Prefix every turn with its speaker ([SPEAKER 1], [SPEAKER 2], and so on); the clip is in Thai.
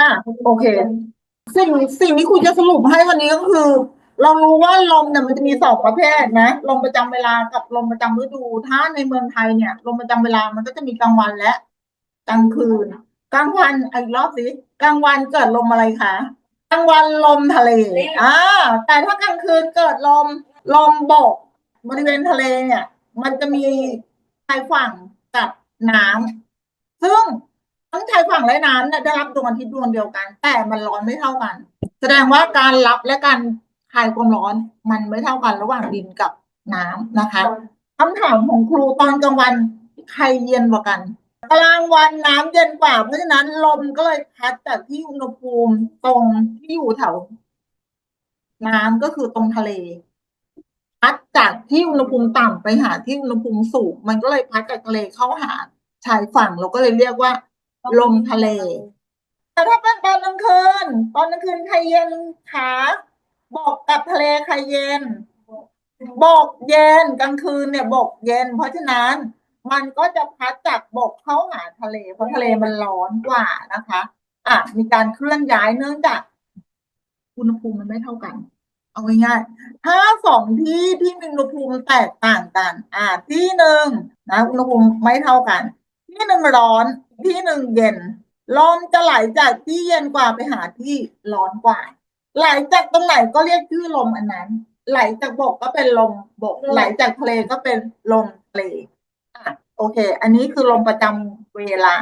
[SPEAKER 1] อะโอเค สิ่งสิ่งที่คุณจะสรุปให้วันนี้ก็คือ เรารู้ว่าลมเนี่ยมันจะมีสองประเภทนะลมประจำเวลากับลมประจำฤดู ถ้าในเมืองไทยเนี่ยลมประจำเวลามันก็จะมีกลางวันและกลางคืนกลางวันอีกรอบสิกลางวันเกิดลมอะไรคะกลางวันลมทะเลอ่าแต่ถ้ากลางคืนเกิดลมลมบก บริเวณทะเลเนี่ย มันจะมีชายฝั่งกับน้ำซึ่ง ทั้งชายฝั่งและน้ำเนี่ยได้รับดวงอาทิตย์ดวงเดียวกัน แต่มันร้อนไม่เท่ากัน แสดงว่าการรับและการคายความร้อนมันไม่เท่ากันระหว่างดินกับน้ำนะคะคำถามของครูตอนกลางวันใครเย็นกว่ากันกลางวันน้ำเย็นกว่า เพราะฉะนั้นลมก็เลยพัดจากที่อุณหภูมิตรงที่อยู่แถวน้ำก็คือตรงทะเล พัดจากที่อุณหภูมิต่ำไปหาที่อุณหภูมิสูง มันก็เลยพัดจากทะเลเข้าหาชายฝั่งเราก็เลยเรียกว่า ลมทะเล แต่ถ้าเป็นตอนกลางคืนตอนกลางคืนใครเย็นขาบอกกับทะเลใครเย็นบอกเย็นกลางคืนเนี่ยบอกเย็น เพราะฉะนั้นมันก็จะพัดจากบกเข้าหาทะเล เพราะทะเลมันร้อนกว่านะคะ อะมีการเคลื่อนย้ายเนื่องจากอุณหภูมิมันไม่เท่ากัน เอาง่ายๆถ้าสองที่ที่มีอุณหภูมิแตกต่างกัน อ่าที่หนึ่งนะอุณหภูมิไม่เท่ากัน ที่หนึ่งร้อน ที่หนึ่งเย็นลมจะไหลจากที่เย็นกว่าไปหาที่ร้อนกว่า ไหลจากตรงไหนก็เรียกชื่อลมอันนั้น ไหลจากบกก็เป็นลมบก ไหลจากทะเลก็เป็นลมทะเลอะโอเค อันนี้คือลมประจำเวลา